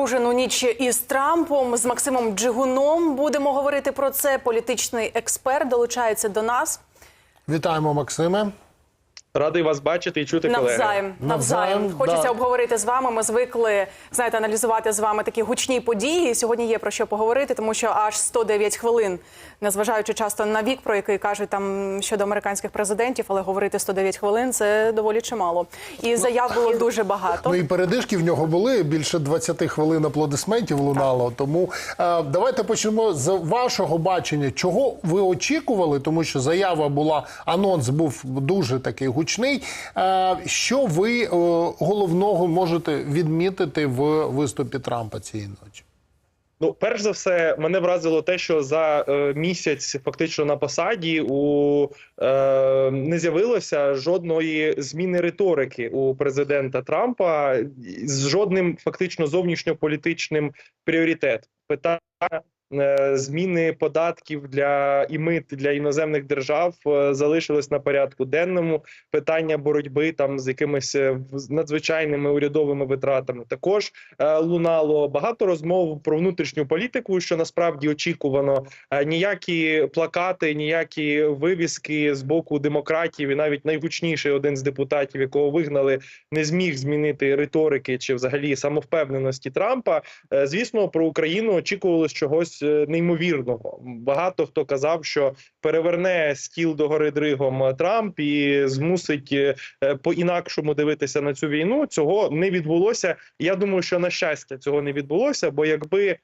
напружену ніч із Трампом з Максимом Джигуном. Будемо говорити про це. Політичний експерт долучається до нас. Вітаємо, Максиме. Радий вас бачити і чути колеги. Навзаєм, навзаєм. Хочеться да. обговорити з вами. Ми звикли знаєте, аналізувати з вами такі гучні події. Сьогодні є про що поговорити, тому що аж 109 хвилин, незважаючи часто на вік, про який кажуть там щодо американських президентів, але говорити 109 хвилин це доволі чимало. І заяв було дуже багато. Ну і передишки в нього були більше 20 хвилин аплодисментів лунало. Тому е, давайте почнемо з вашого бачення. Чого ви очікували? Тому що заява була, анонс був дуже такий гучний. Е, що ви е, головного можете відмітити в виступі Трампа цієї ночі? Ну, перш за все, мене вразило те, що за е, місяць фактично на посаді у е, не з'явилося жодної зміни риторики у президента Трампа з жодним фактично зовнішньополітичним пріоритетом. Питання зміни податків для і мит для іноземних держав е, залишилось на порядку денному. Питання боротьби там з якимись е, надзвичайними урядовими витратами також е, лунало багато розмов про внутрішню політику, що насправді очікувано. Е, Ніякі плакати, ніякі вивіски з боку демократів, і навіть найгучніший один з депутатів, якого вигнали, не зміг змінити риторики чи взагалі самовпевненості Трампа. Е, Звісно, про Україну очікувалось чогось е, неймовірного. Багато хто казав, що переверне стіл до гори дригом Трамп і змусить е, по інакшому дивитися на цю війну. Цього не відбулося. Я думаю, що на щастя цього не відбулося, бо якби.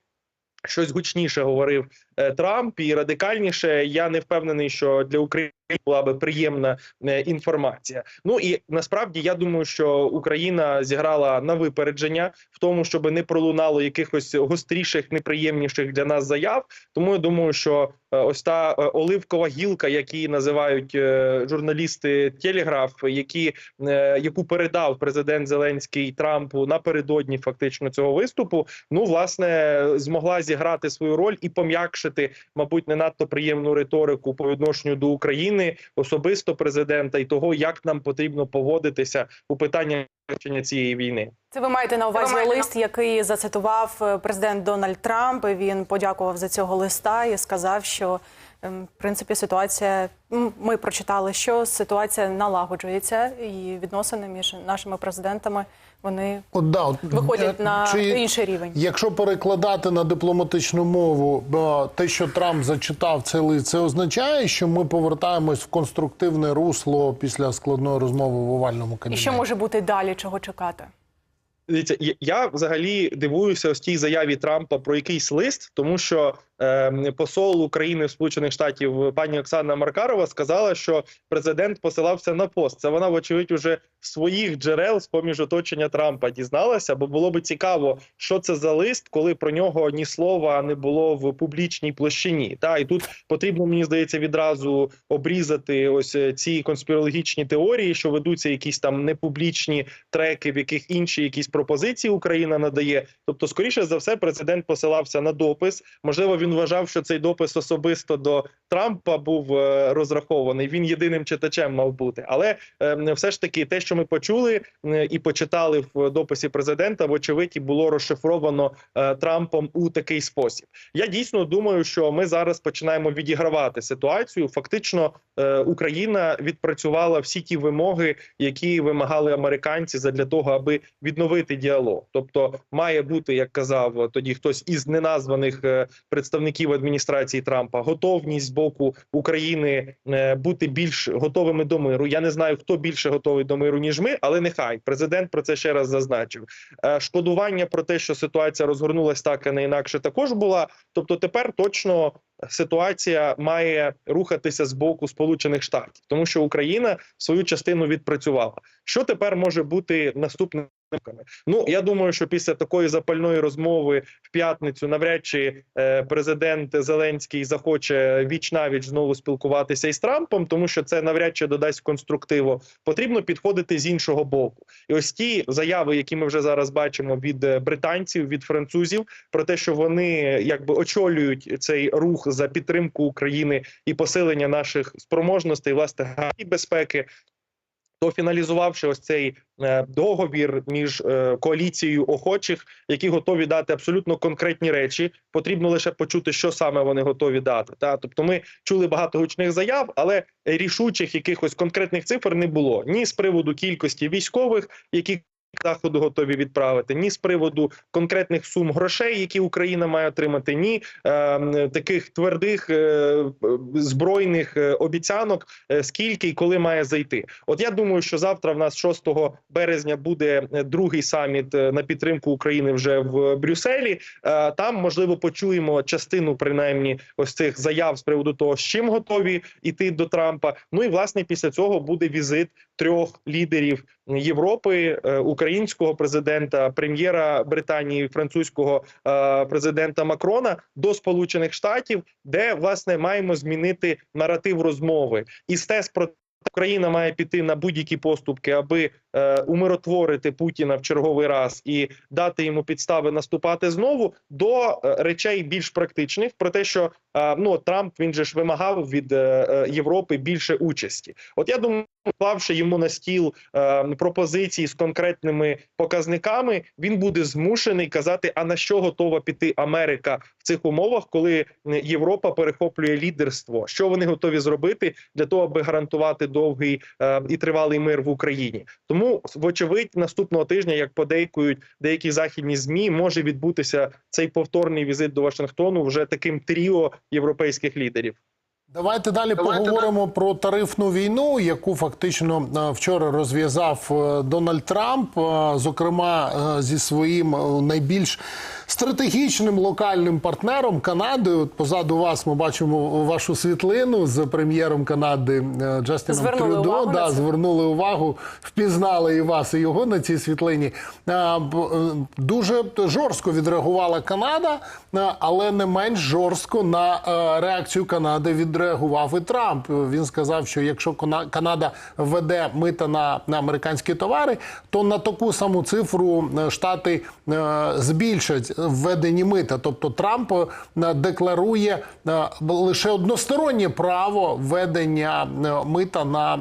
Щось гучніше говорив е, Трамп і радикальніше. Я не впевнений, що для України була би приємна е, інформація. Ну і насправді я думаю, що Україна зіграла на випередження в тому, щоб не пролунало якихось гостріших, неприємніших для нас заяв. Тому я думаю, що е, ось та е, оливкова гілка, які називають журналісти Телеграф, які яку передав президент Зеленський Трампу напередодні фактично цього виступу. Ну власне змогла зіграти свою роль і пом'якшити, мабуть, не надто приємну риторику по відношенню до України, особисто президента, і того, як нам потрібно поводитися у питанні вирішення цієї війни. Це ви маєте на увазі лист, який зацитував е, президент Дональд Трамп. Він подякував за цього листа і сказав, що в принципі ситуація ми прочитали, що ситуація налагоджується, і відносини між нашими президентами вони От, да, от, виходять е, на чи- інший рівень. Якщо перекладати на дипломатичну мову, бо те, що Трамп зачитав цей лист, це означає, що ми повертаємось в конструктивне русло після складної розмови в овальному І що може бути далі, чого чекати? Дивіться, я- взагалі дивуюся ось тій заяві Трампа про якийсь лист, тому що е, посол України в Сполучених Штатів пані Оксана Маркарова сказала, що президент посилався на пост. Це вона, вочевидь, уже своїх джерел з поміж оточення Трампа дізналася, бо було би цікаво, що це за лист, коли про нього ні слова не було в публічній площині. Та і тут потрібно, мені здається, відразу обрізати ось е, ці конспірологічні теорії, що ведуться якісь там непублічні треки, в яких інші якісь пропозиції Україна надає. Тобто, скоріше за все, президент посилався на допис. Можливо, він вважав, що цей допис особисто до Трампа був е, розрахований. Він єдиним читачем мав бути. Але е, все ж таки, те, що ми почули і почитали в дописі президента, вочевидь, було розшифровано е, Трампом у такий спосіб. Я дійсно думаю, що ми зараз починаємо відігравати ситуацію. Фактично, е, Україна відпрацювала всі ті вимоги, які вимагали американці задля того, аби відновити діалог. Тобто, має бути, як казав тоді хтось із неназваних е, представників адміністрації Трампа, готовність з боку України е, бути більш готовими до миру. Я не знаю, хто більше готовий до миру ніж ми, але нехай президент про це ще раз зазначив. Е, Шкодування про те, що ситуація розгорнулась так, а не інакше, також була. Тобто, тепер точно ситуація має рухатися з боку Сполучених Штатів, тому що Україна свою частину відпрацювала. Що тепер може бути наступним? Ну я думаю, що після такої запальної розмови в п'ятницю навряд чи е, президент Зеленський захоче віч навіч знову спілкуватися із Трампом, тому що це навряд чи додасть конструктиву. Потрібно підходити з іншого боку. І ось ті заяви, які ми вже зараз бачимо від е, британців, від французів, про те, що вони якби очолюють цей рух за підтримку України і посилення наших спроможностей, власне, гарантій безпеки. То фіналізувавши ось цей е, договір між е, коаліцією охочих, які готові дати абсолютно конкретні речі, потрібно лише почути, що саме вони готові дати. Та тобто, ми чули багато гучних заяв, але рішучих якихось конкретних цифр не було ні з приводу кількості військових, які заходу готові відправити, ні з приводу конкретних сум грошей, які Україна має отримати, ні е, таких твердих е, збройних е, обіцянок, е, скільки і коли має зайти. От я думаю, що завтра в нас 6 березня буде е, другий саміт е, на підтримку України вже в Брюсселі. Е, Там можливо почуємо частину, принаймні, ось цих заяв з приводу того, з чим готові йти до Трампа. Ну і власне після цього буде візит трьох лідерів Європи, е, українського президента, прем'єра Британії, французького е, президента Макрона до Сполучених Штатів, де власне маємо змінити наратив розмови і стес про. Україна має піти на будь-які поступки, аби е, умиротворити Путіна в черговий раз і дати йому підстави наступати знову до е, речей більш практичних про те, що е, ну Трамп він же ж вимагав від е, Європи більше участі. От я думаю, клавши йому на стіл е, пропозиції з конкретними показниками, він буде змушений казати, а на що готова піти Америка в цих умовах, коли Європа перехоплює лідерство. Що вони готові зробити для того, аби гарантувати довгий е, і тривалий мир в Україні? Тому, вочевидь, наступного тижня, як подейкують деякі західні змі, може відбутися цей повторний візит до Вашингтону вже таким тріо європейських лідерів. Давайте далі поговоримо про тарифну війну, яку фактично е, вчора розв'язав е, Дональд Трамп, е, зокрема зі своїм найбільш стратегічним локальним партнером Канадою. Позаду вас ми бачимо вашу світлину з прем'єром Канади е, Джастіном Звернули Трюдо. увагу Да, звернули увагу, впізнали і вас, і його на цій світлині. Е, е, Дуже жорстко відреагувала Канада, але не менш жорстко на реакцію Канади відреагував і Трамп. Він сказав, що якщо Канада введе мита на, на американські товари, то на таку саму цифру штати збільшать введені мита. Тобто Трамп е, декларує е, лише одностороннє право введення е, мита на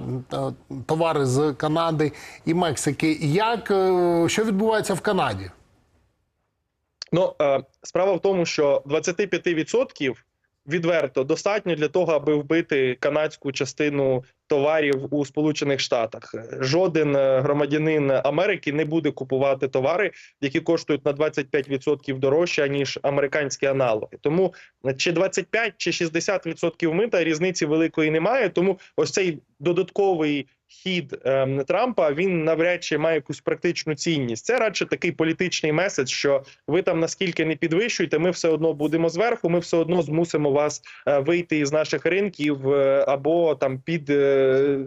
товари з Канади і Мексики. Як що відбувається в Канаді? Ну справа в тому, що 25% відверто достатньо для того, аби вбити канадську частину товарів у Сполучених Штатах. Жоден е, громадянин Америки не буде купувати товари, які коштують на 25% дорожче ніж американські аналоги. Тому е, чи 25, чи 60% мита різниці великої немає. Тому ось цей додатковий. Хід ем, Трампа він навряд чи має якусь практичну цінність. Це радше такий політичний меседж, що ви там наскільки не підвищуєте, ми все одно будемо зверху. Ми все одно змусимо вас е, вийти із наших ринків е, або там під, е,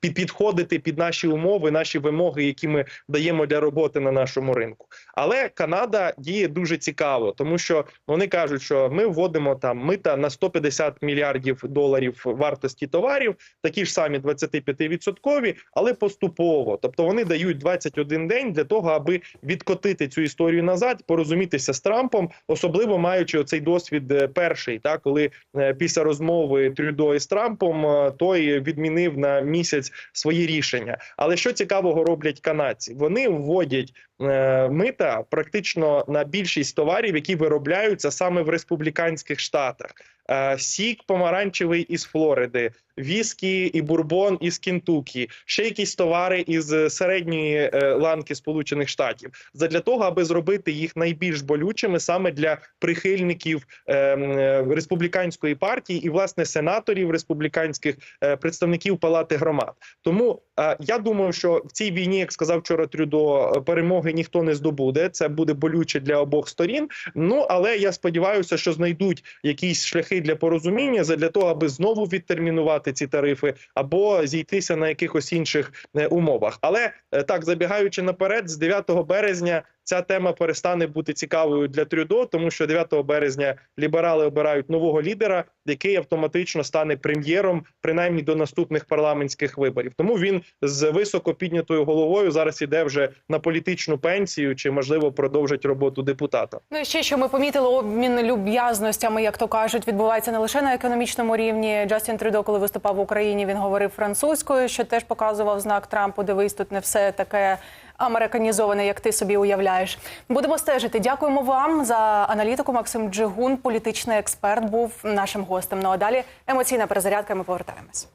під підходити під наші умови, наші вимоги, які ми даємо для роботи на нашому ринку. Але Канада діє дуже цікаво, тому що вони кажуть, що ми вводимо там мита на 150 мільярдів доларів вартості товарів, такі ж самі 25-відсоткові, але поступово. Тобто вони дають 21 день для того, аби відкотити цю історію назад, порозумітися з Трампом, особливо маючи оцей досвід е, перший, та коли е, після розмови Трюдо із Трампом е, той відмінив на місяць свої рішення. Але що цікавого роблять канадці? Вони вводять е, мита практично на більшість товарів, які виробляються саме в республіканських штатах. Е, Сік помаранчевий із Флориди, віскі і бурбон із Кентукі, ще якісь товари із е, середньої е, ланки Сполучених Штатів, задля того, аби зробити їх найбільш болючими саме для прихильників республіканської партії і власне сенаторів республіканських представників палати громад. Тому я думаю, що в цій війні, як сказав вчора Трюдо, перемоги ніхто не здобуде. Це буде болюче для обох сторін. Ну але я сподіваюся, що знайдуть якісь шляхи для порозуміння для того, аби знову відтермінувати ці тарифи або зійтися на якихось інших е, умовах. Але е, так забігаючи наперед, з 9 березня ця тема перестане бути цікавою для Трюдо, тому що 9 березня ліберали обирають нового лідера, який автоматично стане прем'єром, принаймні до наступних парламентських виборів. Тому він з високо піднятою головою зараз іде вже на політичну пенсію, чи можливо продовжить роботу депутата. Ну і ще що ми помітили обмін люб'язностями, як то кажуть, відбувається не лише на економічному рівні. Джастін Трюдо, коли виступав в Україні, він говорив французькою, що теж показував знак Трампу. Дивись, тут не все таке американізоване, як ти собі уявляєш. Будемо стежити. Дякуємо вам за аналітику. Максим Джигун, політичний експерт, був нашим гостем. Ну а далі емоційна перезарядка. Ми повертаємось.